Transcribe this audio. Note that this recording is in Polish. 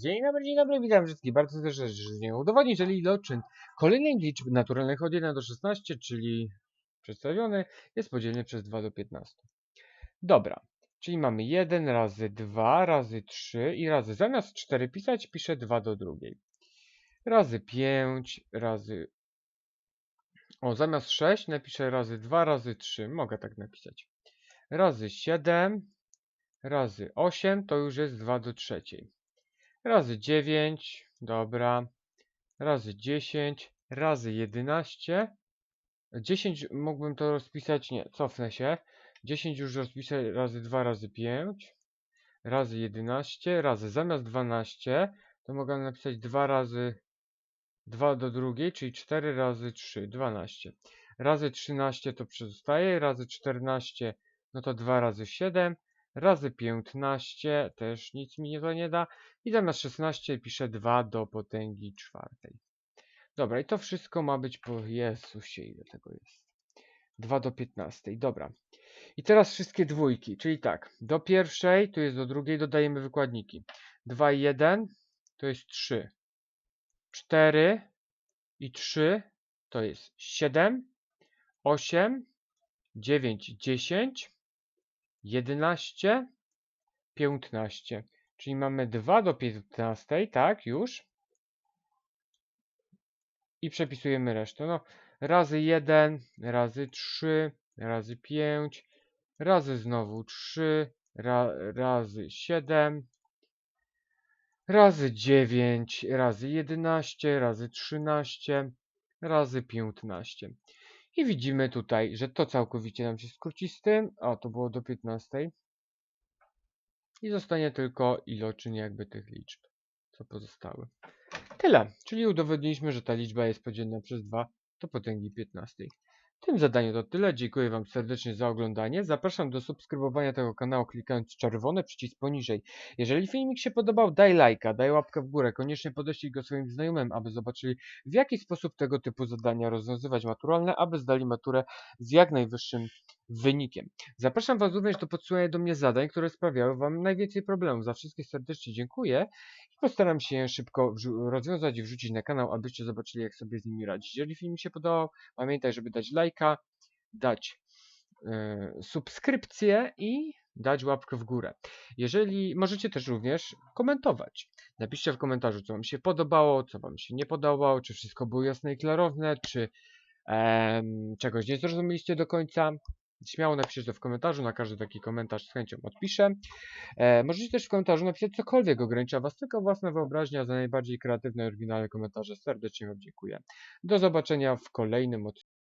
Dzień dobry, dzień dobry, witam wszystkich bardzo serdecznie, udowodnić, że iloczyn kolejnej liczb naturalnych od 1 do 16, czyli przedstawiony, jest podzielny przez 2 do 15. Dobra, czyli mamy 1 razy 2 razy 3 i razy zamiast 4 pisać, piszę 2 do drugiej. Razy 5 razy... O, zamiast 6 napiszę razy 2 razy 3, mogę tak napisać. Razy 7 razy 8 to już jest 2 do trzeciej. Razy 9, dobra. Razy 10, razy 11. 10 mógłbym to rozpisać, nie, cofnę się. 10 już rozpiszę razy 2 razy 5. Razy 11, razy zamiast 12 to mogę napisać 2 razy 2 do drugiej, czyli 4 razy 3, 12. Razy 13 to pozostaje, razy 14 no to 2 razy 7, razy 15 też nic mi to nie da i zamiast 16 piszę 2 do potęgi czwartej. Dobra, i to wszystko ma być po Jezusie, ile tego jest. 2 do 15, dobra. I teraz wszystkie dwójki, czyli tak, do pierwszej, tu jest do drugiej, dodajemy wykładniki. 2 i 1 to jest 3. 4 i 3 to jest 7, 8, 9, 10, 11, 15. Czyli mamy 2 do 15, tak, już. I przepisujemy resztę. No, razy 1, razy 3, razy 5, razy znowu 3, ra, razy 7, razy 9, razy 11, razy 13, razy 15. I widzimy tutaj, że to całkowicie nam się skróci z tym. A, to było do 15. I zostanie tylko iloczyn jakby tych liczb, co pozostały. Tyle. Czyli udowodniliśmy, że ta liczba jest podzielna przez 2 do potęgi 15. W tym zadaniu to tyle. Dziękuję Wam serdecznie za oglądanie. Zapraszam do subskrybowania tego kanału klikając czerwony przycisk poniżej. Jeżeli filmik się podobał, daj lajka, daj łapkę w górę. Koniecznie podeślij go swoim znajomym, aby zobaczyli w jaki sposób tego typu zadania rozwiązywać maturalne, aby zdali maturę z jak najwyższym wynikiem. Zapraszam Was również do podsyłania do mnie zadań, które sprawiały Wam najwięcej problemów. Za wszystkie serdecznie dziękuję i postaram się je szybko rozwiązać i wrzucić na kanał, abyście zobaczyli jak sobie z nimi radzić. Jeżeli film się podobał, pamiętaj, żeby dać lajka, dać e, subskrypcję i dać łapkę w górę. Jeżeli możecie też również komentować. Napiszcie w komentarzu, co Wam się podobało, co Wam się nie podobało, czy wszystko było jasne i klarowne, czy em, czegoś nie zrozumieliście do końca. Śmiało napiszcie to w komentarzu, na każdy taki komentarz z chęcią odpiszę. E, możecie też w komentarzu napisać cokolwiek ogranicza Was, tylko własna wyobraźnia za najbardziej kreatywne i oryginalne komentarze. Serdecznie Wam dziękuję. Do zobaczenia w kolejnym odcinku.